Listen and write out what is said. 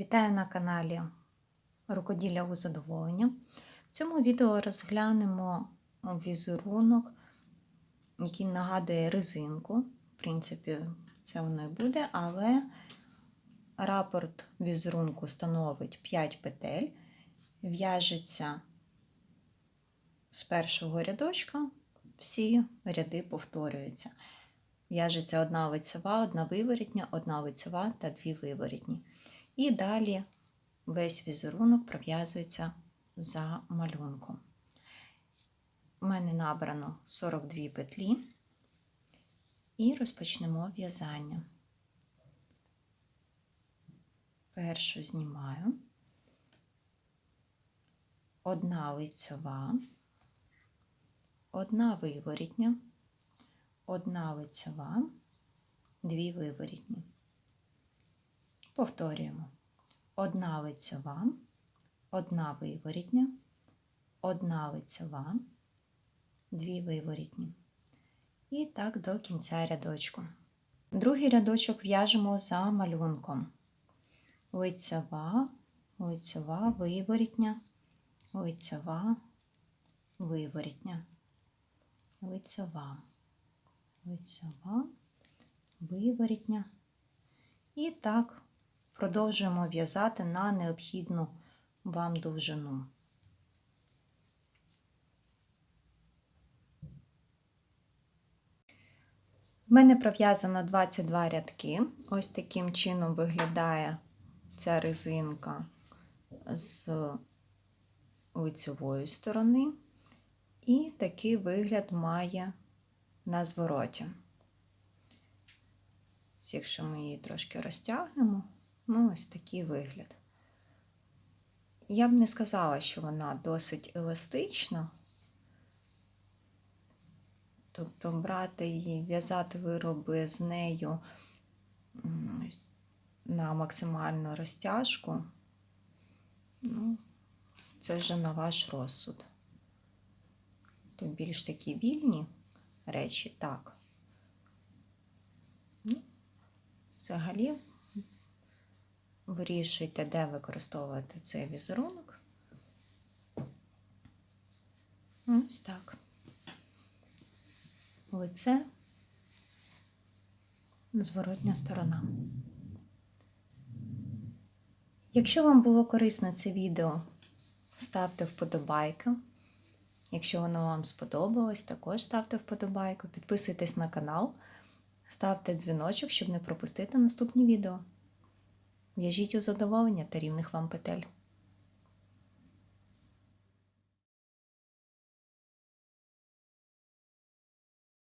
Вітаю на каналі Рукоділля у задоволення. В цьому відео розглянемо візерунок, який нагадує резинку. В принципі, це воно і буде, але рапорт візерунку становить 5 петель, в'яжеться з першого рядочка, всі ряди повторюються. В'яжеться одна лицева, одна виворітня, одна лицева та дві виворітні. І далі весь візерунок пров'язується за малюнком. У мене набрано 42 петлі і розпочнемо в'язання. Першу знімаю, одна лицьова, одна виворітня, одна лицьова, дві виворітні. Повторюємо. Одна лицьова, одна виворітня, одна лицьова, дві виворітні. І так до кінця рядочку. Другий рядочок в'яжемо за малюнком. Лицьова, лицьова, виворітня, лицьова, виворітня, лицьова, лицьова, виворітня. І так продовжуємо в'язати на необхідну вам довжину. В мене пров'язано 22 рядки. Ось таким чином виглядає ця резинка з лицевої сторони, і такий вигляд має на звороті. Якщо ми її трошки розтягнемо, Ну, ось такий вигляд. Я б не сказала, що вона досить еластична. Тобто брати її, в'язати вироби з нею на максимальну розтяжку, ну, це вже на ваш розсуд. То більш такі вільні речі, так. Ну, Взагалі вирішуйте, де використовувати цей візерунок. Ось так. Лице, зворотня сторона. Якщо вам було корисне це відео, ставте вподобайки. Якщо воно вам сподобалось, також ставте вподобайку, підписуйтесь на канал, ставте дзвіночок, щоб не пропустити наступні відео. В'яжіть у задоволення та рівних вам петель.